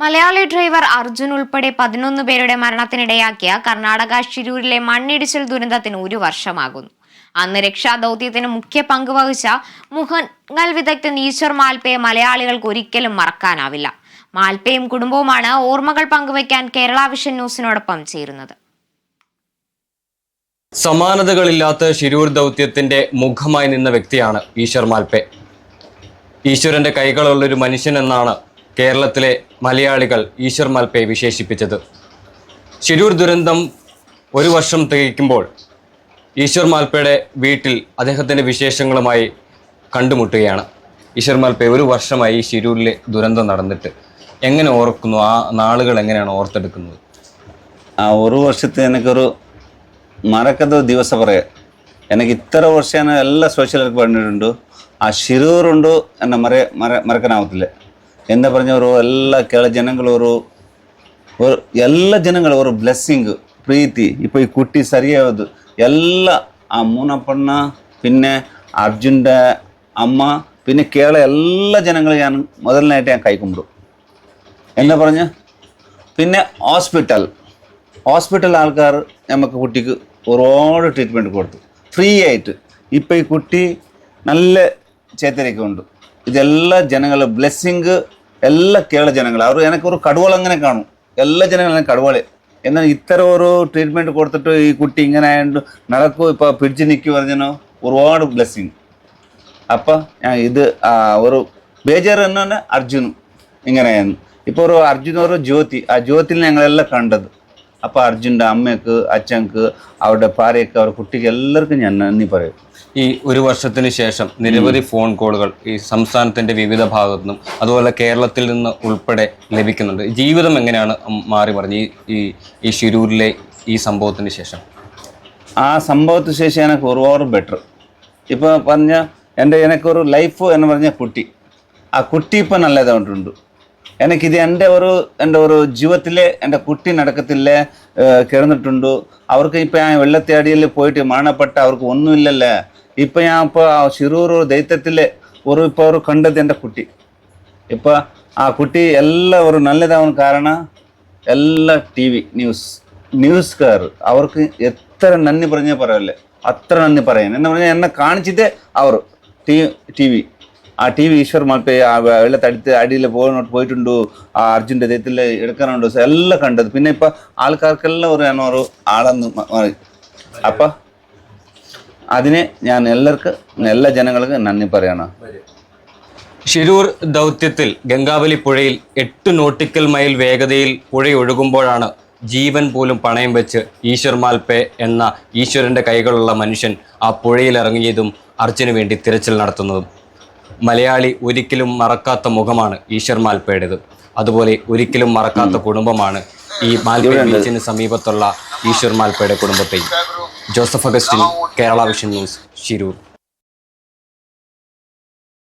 Malayali driver Arjun ഉൾപ്പെടെ പതിനൊന്ന് പേരുടെ മരണത്തിനിടയാക്കിയ കർണാടക ഷിരൂരിലെ മണ്ണിടിച്ചിൽ ദുരന്തത്തിന് ഒരു വർഷമാകുന്നു. അന്ന് രക്ഷാദൌത്യത്തിന് മുഖ്യ പങ്ക് വഹിച്ച മുഹങ്ങൽ വിദഗ്ധൻ ഈശ്വർ മാൽപ്പയെ മലയാളികൾക്ക് ഒരിക്കലും മറക്കാനാവില്ല. മാൽപ്പയും കുടുംബവുമാണ് ഓർമ്മകൾ പങ്കുവയ്ക്കാൻ കേരള വിഷൻ ന്യൂസിനോടൊപ്പം ചേരുന്നത്. സമാനതകളില്ലാത്ത ശിരൂർ ദൗത്യത്തിന്റെ മുഖമായി നിന്ന വ്യക്തിയാണ് ഈശ്വർ മാൽപ്പെ ഈശ്വരന്റെ കൈകളുള്ളൊരു മനുഷ്യൻ എന്നാണ് കേരളത്തിലെ മലയാളികൾ ഈശ്വർ മാൽപ്പയെ വിശേഷിപ്പിച്ചത്. ശിരൂർ ദുരന്തം ഒരു വർഷം തികയ്ക്കുമ്പോൾ ഈശ്വർ മാൽപ്പയുടെ വീട്ടിൽ അദ്ദേഹത്തിന്റെ വിശേഷങ്ങളുമായി കണ്ടുമുട്ടുകയാണ്. ഈശ്വർ മാൽപ്പ ഒരു വർഷമായി ഈ ശിരൂരിലെ ദുരന്തം നടന്നിട്ട് എങ്ങനെ ഓർക്കുന്നു? ആ നാളുകൾ എങ്ങനെയാണ് ഓർത്തെടുക്കുന്നത്? ആ ഒരു വർഷത്തെ എനിക്കൊരു മറക്കത ദിവസം പറയാം. എനിക്ക് ഇത്ര വർഷം എല്ലാ സോഷ്യൽ വർക്ക് പറഞ്ഞിട്ടുണ്ട് ആ ശിരൂറുണ്ട് എന്നെ മറ മറ മറക്കാനാവത്തില്ലേ. എന്താ പറഞ്ഞ ഒരു എല്ലാ കേരള ജനങ്ങൾ ഒരു ഒരു എല്ലാ ಜನಗಳು ഒരു ബ്ലെസ്സിങ് ಪ್ರೀತಿ ഇപ്പോൾ ഈ കുട്ടി സരിയാവത് ಎಲ್ಲ ആ മൂന്നപ്പണ്ണ പിന്നെ അർജുൻ്റെ അമ്മ പിന്നെ കേരള എല്ലാ ജനങ്ങളും ഞാൻ മുതലിനായിട്ട് ഞാൻ കൈക്കുമ്പിടും എന്താ പറഞ്ഞ പിന്നെ ഹോസ്പിറ്റൽ ഹോസ്പിറ്റൽ ആൾക്കാർ നമുക്ക് കുട്ടിക്ക് ഒരുപാട് ട്രീറ്റ്മെൻറ്റ് കൊടുത്തു ഫ്രീ ആയിട്ട് ഇപ്പം ഈ കുട്ടി നല്ല ചേത്തരയ്ക്കുണ്ട് ഇതെല്ലാ ജനങ്ങൾ ബ്ലെസ്സിങ് എല്ലാ കേരള ജനങ്ങൾ അവർ എനിക്കൊരു കടുവൾ അങ്ങനെ കാണും. എല്ലാ ജനങ്ങളും കടുവളെ എന്നാൽ ഇത്തരം ഒരു ട്രീറ്റ്മെന്റ് കൊടുത്തിട്ട് ഈ കുട്ടി ഇങ്ങനെ ആയതുകൊണ്ട് നടക്കും ഇപ്പോൾ പിടിച്ച് നിൽക്കുക പറഞ്ഞോ ഒരുപാട് ബ്ലെസ്സിങ് അപ്പോൾ ഞാൻ ഇത് ഒരു ഒരു എന്ന് തന്നെ അർജുനും ഇങ്ങനെയായിരുന്നു. ഇപ്പോൾ ഒരു അർജുൻ ഒരു ജ്യോതി ആ ജ്യോതിയിൽ ഞങ്ങളെല്ലാം കണ്ടത്. അപ്പോൾ അർജുന്റെ അമ്മയ്ക്ക് അച്ഛൻക്ക് അവരുടെ ഭാര്യയ്ക്ക് അവരുടെ കുട്ടിക്ക് എല്ലാവർക്കും ഞാൻ നന്ദി പറയും. ഈ ഒരു വർഷത്തിന് ശേഷം നിരവധി ഫോൺ കോളുകൾ ഈ സംസ്ഥാനത്തിന്റെ വിവിധ ഭാഗത്തു നിന്നും അതുപോലെ കേരളത്തിൽ നിന്ന് ഉൾപ്പെടെ ലഭിക്കുന്നുണ്ട്. ജീവിതം എങ്ങനെയാണ് മാറി മറിഞ്ഞ് ഈ ഈ ഷിരൂരിലെ ശിരൂരിലെ ഈ സംഭവത്തിന് ശേഷം? ആ സംഭവത്തിന് ശേഷം എനിക്ക് ഒരുപാട് ബെറ്റർ ഇപ്പോൾ പറഞ്ഞ എന്റെ എനിക്കൊരു ലൈഫ് എന്ന് പറഞ്ഞ കുട്ടി. ആ കുട്ടി ഇപ്പം നല്ലതായിട്ടുണ്ട്. എനിക്കിത് എന്റെ ഒരു എന്റെ ഒരു ജീവിതത്തിലെ എന്റെ കുട്ടി നടക്കത്തില്ലേ കിടന്നിട്ടുണ്ട്. അവർക്ക് ഇപ്പം ഞാൻ വെള്ളത്തിയടിയിൽ പോയിട്ട് മരണപ്പെട്ട അവർക്ക് ഒന്നുമില്ലല്ലേ? ഇപ്പം ഞാൻ ഇപ്പോൾ ആ ശിരൂർ ദൈത്യത്തിൽ ഒരു ഇപ്പോൾ ഒരു കണ്ടത് എന്റെ കുട്ടി. ഇപ്പോൾ ആ കുട്ടി എല്ലാം ഒരു നല്ലതാവാൻ കാരണം എല്ലാ ടി വി ന്യൂസ് ന്യൂസ്കാർ. അവർക്ക് എത്ര നന്ദി പറഞ്ഞാൽ പറയല്ലേ? അത്ര നന്ദി പറയാൻ. എന്ന് പറഞ്ഞാൽ എന്നെ കാണിച്ചിട്ടേ അവർ. T T V. ആ ടി വി ഈശ്വർ മാൽപ്പെ ആ വെള്ളത്തടുത്ത് അടിയിൽ പോകാനോട്ട് പോയിട്ടുണ്ട് ആ അർജുന്റെ ദൈത്തിൽ എടുക്കാനുണ്ട് എല്ലാം കണ്ടത്. പിന്നെ ഇപ്പം ആൾക്കാർക്കെല്ലാം ഒരു ഞാൻ ഒരു ആളെന്ന് മാറി. അപ്പം അതിനെ ഞാൻ എല്ലാവർക്കും എല്ലാ ജനങ്ങൾക്കും നന്ദി പറയണം. ഷിരൂർ ദൗത്യത്തിൽ ഗംഗാവലി പുഴയിൽ എട്ട് നോട്ടിക്കൽ മൈൽ വേഗതയിൽ പുഴയൊഴുകുമ്പോഴാണ് ജീവൻ പോലും പണയം വെച്ച് ഈശ്വർ മാൽപ്പെ എന്ന ഈശ്വരന്റെ കൈകളുള്ള മനുഷ്യൻ ആ പുഴയിൽ ഇറങ്ങിയതും അർജുന് വേണ്ടി തിരച്ചിൽ നടത്തുന്നതും. മലയാളി ഒരിക്കലും മറക്കാത്ത മുഖമാണ് ഈശ്വർ മാൽപ്പയുടേത് അതുപോലെ ഒരിക്കലും മറക്കാത്ത കുടുംബമാണ് ഈ മാൽപ്പ ബീച്ചിന് സമീപത്തുള്ള ഈശ്വർ മാൽപ്പയുടെ കുടുംബത്തെയും. Joseph Augustine Kerala vision news Shirur